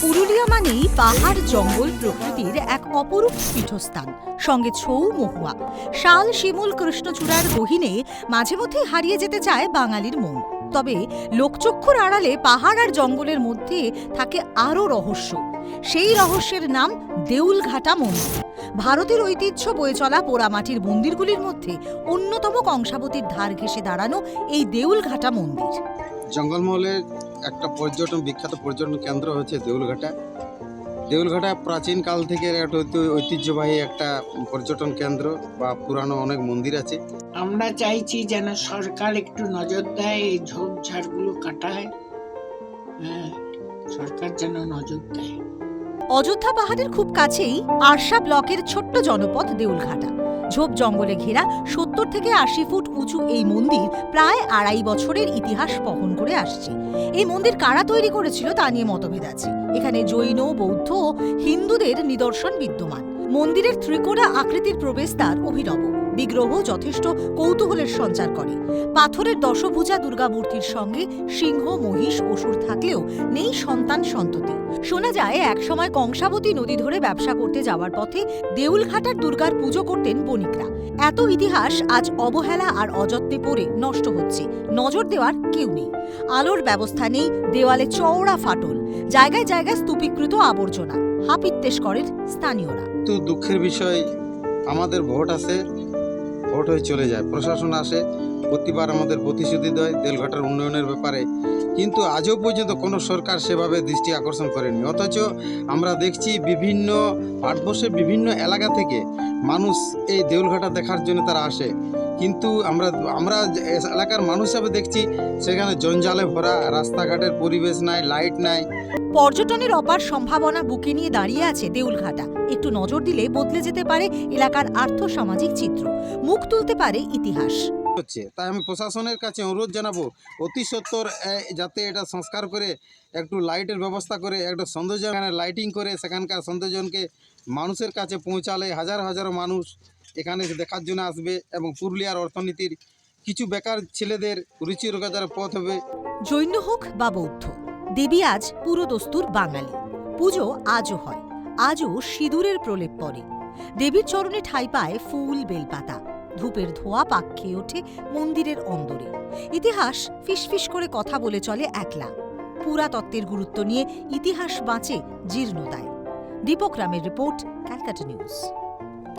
পুরুলিয়া মানেই পাহাড়, জঙ্গল, প্রকৃতির এক অপরূপ পীঠস্থান, সঙ্গে ছৌ মহুয়া। শাল শিমুল কৃষ্ণচূড়ার গহিনে মাঝে মধ্যে হারিয়ে যেতে চায় বাঙালির মন। তবে লোকচক্ষুর আড়ালে পাহাড় আর জঙ্গলের মধ্যে থাকে আরও রহস্য। সেই রহস্যের নাম দেউলঘাটা মন্দির। ভারতের ঐতিহ্য বয়ে চলা পোড়ামাটির মন্দিরগুলির মধ্যে অন্যতম কংসাবতীর ধার ঘেঁষে দাঁড়ানো এই দেউলঘাটা মন্দির। জঙ্গলমহলের একটা পর্যটন, বিখ্যাত পর্যটন কেন্দ্র হচ্ছে দেউলঘাটা। দেউলঘাটা প্রাচীন কাল থেকে একটা ঐতি- ঐতিহ্যবাহী একটা পর্যটন কেন্দ্র বা পুরানো অনেক মন্দির আছে। আমরা চাইছি যেন সরকার একটু নজর দেয় এই ঝোপঝাড়গুলো কাটায় হ্যাঁ সরকার যেন নজর দেয়। অযোধ্যা পাহাড়ের খুব কাছেই আরশা ব্লকের ছোট্ট জনপদ দেউলঘাটা। ঝোপ জঙ্গলে ঘেরা সত্তর থেকে আশি ফুট উঁচু এই মন্দির প্রায় আড়াই বছরের ইতিহাস বহন করে আসছে। এই মন্দির কারা তৈরি করেছিল তা নিয়ে মতভেদ আছে। এখানে জৈন, বৌদ্ধ হিন্দুদের নিদর্শন বিদ্যমান। মন্দিরের ত্রিকোণা আকৃতির প্রবেশদ্বার অভিনব। বিগ্রহ যথেষ্ট কৌতূহলের সঞ্চার করে। পাথরের দশভুজা দুর্গা মূর্তির সঙ্গে সিংহ, মহিষ, অসুর থাকলেও নেই সন্তান সন্ততি। শোনা যায়, একসময় কংসাবতী নদী ধরে ব্যবসা করতে যাওয়ার পথে দেউলঘাটার দুর্গার পুজো করতেন বণিকরা। এত ইতিহাস আজ অবহেলা আর অযত্নে পড়ে নষ্ট হচ্ছে। নজর দেওয়ার কেউ নেই। আলোর ব্যবস্থা নেই, দেওয়ালে চওড়া ফাটল। জায়গায় জায়গায় স্তূপীকৃত আবর্জনা। হাপিত্তেশ করেন স্থানীয়রা। তো দুঃখের বিষয়, আমাদের ভোট আসে ভোট হয়ে চলে যায়। প্রশাসন আসে, প্রতিবার আমাদের প্রতিশ্রুতি দেয় দেলঘাটার উন্নয়নের ব্যাপারে। কিন্তু আজও পর্যন্ত কোনো সরকার সেভাবে দৃষ্টি আকর্ষণ করেনি। অথচ আমরা দেখছি বিভিন্ন ভারতবর্ষের বিভিন্ন এলাকা থেকে মানুষ এই দেউলঘাটা দেখার জন্য তারা আসে। কিন্তু আমরা আমরা এলাকার মানুষ হিসাবে দেখছি, সেখানে জঞ্জালে ভরা, রাস্তাঘাটের পরিবেশ নাই লাইট নাই। পর্যটনের অপার সম্ভাবনা বুকে নিয়ে দাঁড়িয়ে আছে দেউলঘাটা। একটু নজর দিলে বদলে যেতে পারে এলাকার আর্থসামাজিক চিত্র। মুখ তুলতে পারে ইতিহাস। হচ্ছে। তাই আমি প্রশাসনের কাছে অনুরোধ জানাব অতি সত্বর এ, যাতে এটা সংস্কার করে একটু লাইটের ব্যবস্থা করে একটা সৌন্দর্য লাইটিং করে সেখানকার সৌন্দর্যকে মানুষের কাছে পৌঁছালে হাজার হাজার মানুষ এখানে দেখার জন্য আসবে এবং পুরুলিয়ার অর্থনীতির কিছু বেকার ছেলেদের রুচি রোজগারের পথ হবে। জৈন হোক বা বৌদ্ধ দেবী আজ পুরোদস্তুর বাঙালি। পুজো আজও হয় আজও সিঁদুরের প্রলেপ পড়ে। দেবীর চরণে ঠাই পায় ফুল বেলপাতা। ধূপের ধোয়া পাক খেয়ে ওঠে মন্দিরের অন্দরে। ইতিহাস ফিসফিস করে কথা বলে চলে একলা। পুরাতত্ত্বের গুরুত্ব নিয়ে ইতিহাস বাঁচে জীর্ণতায়। দীপক রামের রিপোর্ট ক্যালকাটা নিউজ।